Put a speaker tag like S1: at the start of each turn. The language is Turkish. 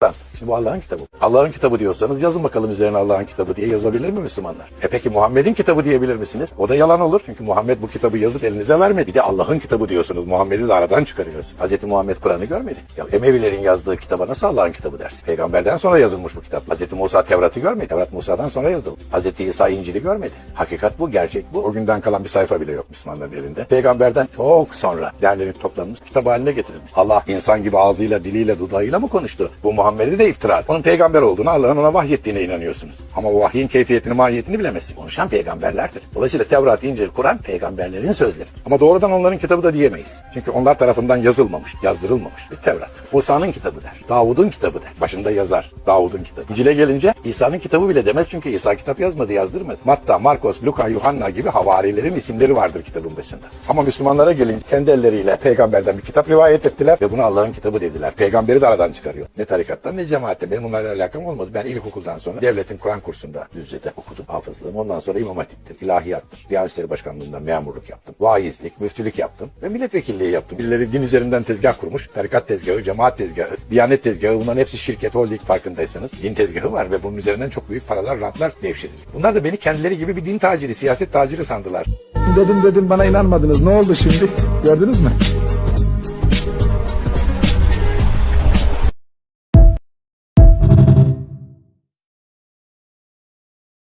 S1: Gracias. Şimdi bu Allah'ın kitabı. Allah'ın kitabı diyorsanız yazın bakalım üzerine Allah'ın kitabı diye yazabilir mi Müslümanlar? E peki Muhammed'in kitabı diyebilir misiniz? O da yalan olur. Çünkü Muhammed bu kitabı yazıp elinize vermedi. Bir de Allah'ın kitabı diyorsunuz. Muhammed'i de aradan çıkarıyorsunuz. Hz. Muhammed Kur'an'ı görmedi. Ya Emevilerin yazdığı kitaba nasıl Allah'ın kitabı dersin? Peygamberden sonra yazılmış bu kitap. Hz. Musa Tevrat'ı görmedi. Tevrat Musa'dan sonra yazıldı. Hz. İsa İncil'i görmedi. Hakikat bu, gerçek bu. O günden kalan bir sayfa bile yok Müslümanların elinde. Peygamberden çok sonra derlenip toplanmış kitap haline getirilmiş. Allah insan gibi ağzıyla, diliyle, dudağıyla mı konuştu? Bu Muhammed'i de iftira. Onun peygamber olduğunu, Allah'ın ona vahyettiğine inanıyorsunuz. Ama o vahyin keyfiyetini, mahiyetini bilemezsin. Konuşan peygamberlerdir. Dolayısıyla Tevrat, İncil, Kur'an peygamberlerin sözleri. Ama doğrudan onların kitabı da diyemeyiz. Çünkü onlar tarafından yazılmamış, yazdırılmamış bir Tevrat. Musa'nın kitabı der. Davud'un kitabı der. Başında yazar. Davud'un kitabı. İncil'e gelince İsa'nın kitabı bile demez çünkü İsa kitap yazmadı, yazdırmadı. Matta, Markos, Luka, Yuhanna gibi havarilerin isimleri vardır kitabın başında. Ama Müslümanlara gelince kendi elleriyle peygamberden bir kitap rivayet ettiler ve bunu Allah'ın kitabı dediler. Peygamberi de aradan çıkarıyor. Ne tarikattan ne cemaatten. Benim bunlarla alakam olmadı. Ben ilkokuldan sonra devletin Kur'an kursunda Düzce'de okudum hafızlığımı. Ondan sonra İmam Hatip'te ilahiyattım. Diyanet İşleri Başkanlığı'nda memurluk yaptım. Vaizlik, müftülük yaptım ve milletvekilliği yaptım. Birileri din üzerinden tezgah kurmuş. Tarikat tezgahı, cemaat tezgahı, diyanet tezgahı bunların hepsi şirket, holding farkındaysanız. Din tezgahı var ve bunun üzerinden çok büyük paralar, rantlar devşiriliyor. Bunlar da beni kendileri gibi bir din taciri, siyaset taciri sandılar.
S2: Dedim dedim bana inanmadınız. Ne oldu şimdi? Gördünüz mü?